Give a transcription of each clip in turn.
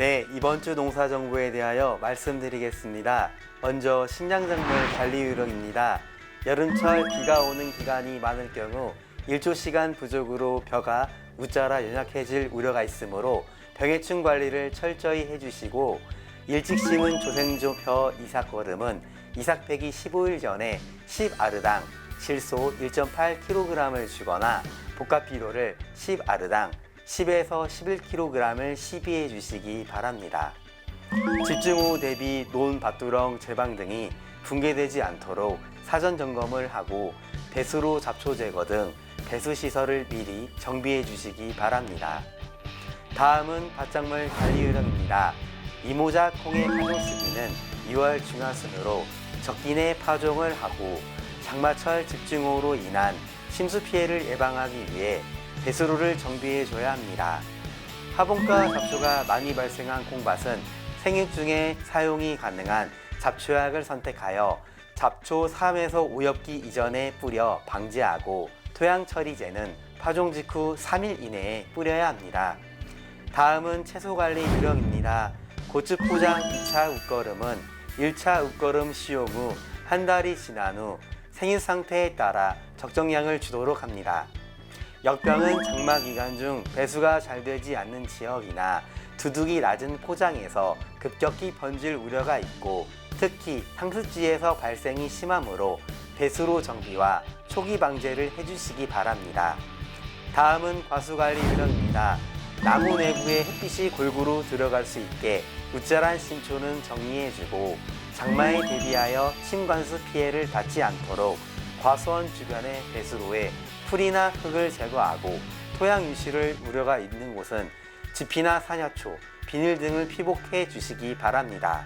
네, 이번 주 농사 정보에 대하여 말씀드리겠습니다. 먼저 식량작물 관리 요령입니다. 여름철 비가 오는 기간이 많을 경우 일조 시간 부족으로 벼가 우자라 연약해질 우려가 있으므로 병해충 관리를 철저히 해주시고 일찍 심은 조생조 벼 이삭거름은 이삭배기 15일 전에 10아르당 실소 1.8kg을 주거나 복합 비료를 10아르당 10에서 11kg을 시비해 주시기 바랍니다. 집중호우 대비 논 밭두렁 제방 등이 붕괴되지 않도록 사전 점검을 하고 배수로 잡초 제거 등 배수 시설을 미리 정비해 주시기 바랍니다. 다음은 밭작물 관리 요령입니다. 이모작 콩의 파종 시기는 2월 중하순으로 적기 내 파종을 하고 장마철 집중호우로 인한 심수 피해를 예방하기 위해 배수로를 정비해 줘야 합니다. 화분과 잡초가 많이 발생한 콩밭은 생육 중에 사용이 가능한 잡초약을 선택하여 잡초 3에서 5엽기 이전에 뿌려 방지하고 토양 처리제는 파종 직후 3일 이내에 뿌려야 합니다. 다음은 채소 관리 요령입니다. 고추 포장 2차 웃거름은 1차 웃거름 시용 후 한 달이 지난 후 생육 상태에 따라 적정량을 주도록 합니다. 역병은 장마 기간 중 배수가 잘 되지 않는 지역이나 두둑이 낮은 포장에서 급격히 번질 우려가 있고 특히 상습지에서 발생이 심하므로 배수로 정비와 초기 방제를 해주시기 바랍니다. 다음은 과수관리 요령입니다. 나무 내부에 햇빛이 골고루 들어갈 수 있게 우짜란 신초는 정리해주고 장마에 대비하여 침관수 피해를 받지 않도록 과수원 주변의 배수로에 풀이나 흙을 제거하고 토양 유실을 우려가 있는 곳은 지피나 산야초, 비닐 등을 피복해 주시기 바랍니다.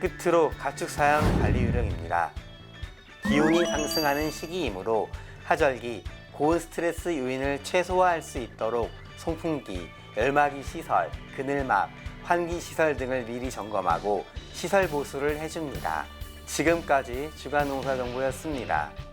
끝으로 가축 사양 관리 요령입니다. 기온이 상승하는 시기이므로 하절기, 고온 스트레스 요인을 최소화할 수 있도록 송풍기, 열마기 시설, 그늘막, 환기 시설 등을 미리 점검하고 시설 보수를 해줍니다. 지금까지 주간 농사 정보였습니다.